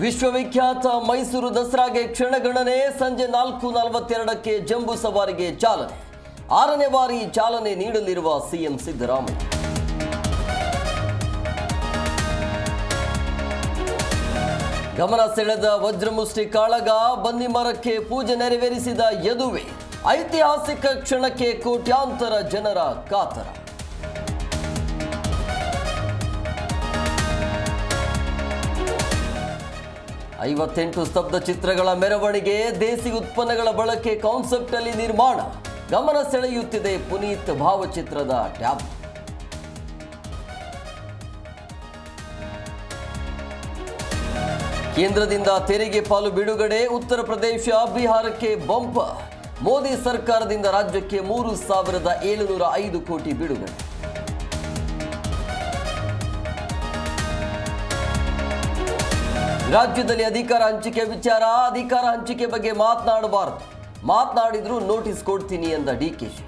ವಿಶ್ವವಿಖ್ಯಾತ ಮೈಸೂರು ದಸರಾಗೆ ಕ್ಷಣಗಣನೆ ಸಂಜೆ ನಾಲ್ಕು ನಲವತ್ತೆರಡಕ್ಕೆ ಜಂಬೂ ಸವಾರಿಗೆ ಚಾಲನೆ. ಆರನೇ ಬಾರಿ ಚಾಲನೆ ನೀಡಲಿರುವ ಸಿಎಂ ಸಿದ್ದರಾಮಯ್ಯ. ಗಮನ ಸೆಳೆದ ವಜ್ರಮುಷ್ಟಿ ಕಾಳಗ ಬನ್ನಿ ಮರಕ್ಕೆ ಪೂಜೆ ನೆರವೇರಿಸಿದ ಯದುವೆ. ಐತಿಹಾಸಿಕ ಕ್ಷಣಕ್ಕೆ ಕೋಟ್ಯಾಂತರ ಜನರ ಕಾತರ. ಐವತ್ತೆಂಟು ಸ್ತಬ್ಧ ಚಿತ್ರಗಳ ಮೆರವಣಿಗೆ, ದೇಸಿ ಉತ್ಪನ್ನಗಳ ಬಳಕೆ ಕಾನ್ಸೆಪ್ಟ್ ಅಲ್ಲಿ ನಿರ್ಮಾಣ. ಗಮನ ಸೆಳೆಯುತ್ತಿದೆ ಪುನೀತ್ ಭಾವಚಿತ್ರದ ಟ್ಯಾಬ್. ಕೇಂದ್ರದಿಂದ ತೆರಿಗೆ ಪಾಲು ಬಿಡುಗಡೆ, ಉತ್ತರ ಪ್ರದೇಶ ಬಿಹಾರಕ್ಕೆ ಬಂಪ. ಮೋದಿ ಸರ್ಕಾರದಿಂದ ರಾಜ್ಯಕ್ಕೆ ಮೂರು ಸಾವಿರದ ಏಳುನೂರ ಐದು ಕೋಟಿ ಬಿಡುಗಡೆ. ರಾಜ್ಯದಲ್ಲಿ ಅಧಿಕಾರ ಹಂಚಿಕೆ ವಿಚಾರ ಅಧಿಕಾರ ಹಂಚಿಕೆ ಬಗ್ಗೆ ಮಾತನಾಡಬಾರದು. ಮಾತನಾಡಿದ್ರು ನೋಟಿಸ್ ಕೊಡ್ತೀನಿ ಎಂದ ಡಿಕೆಶಿ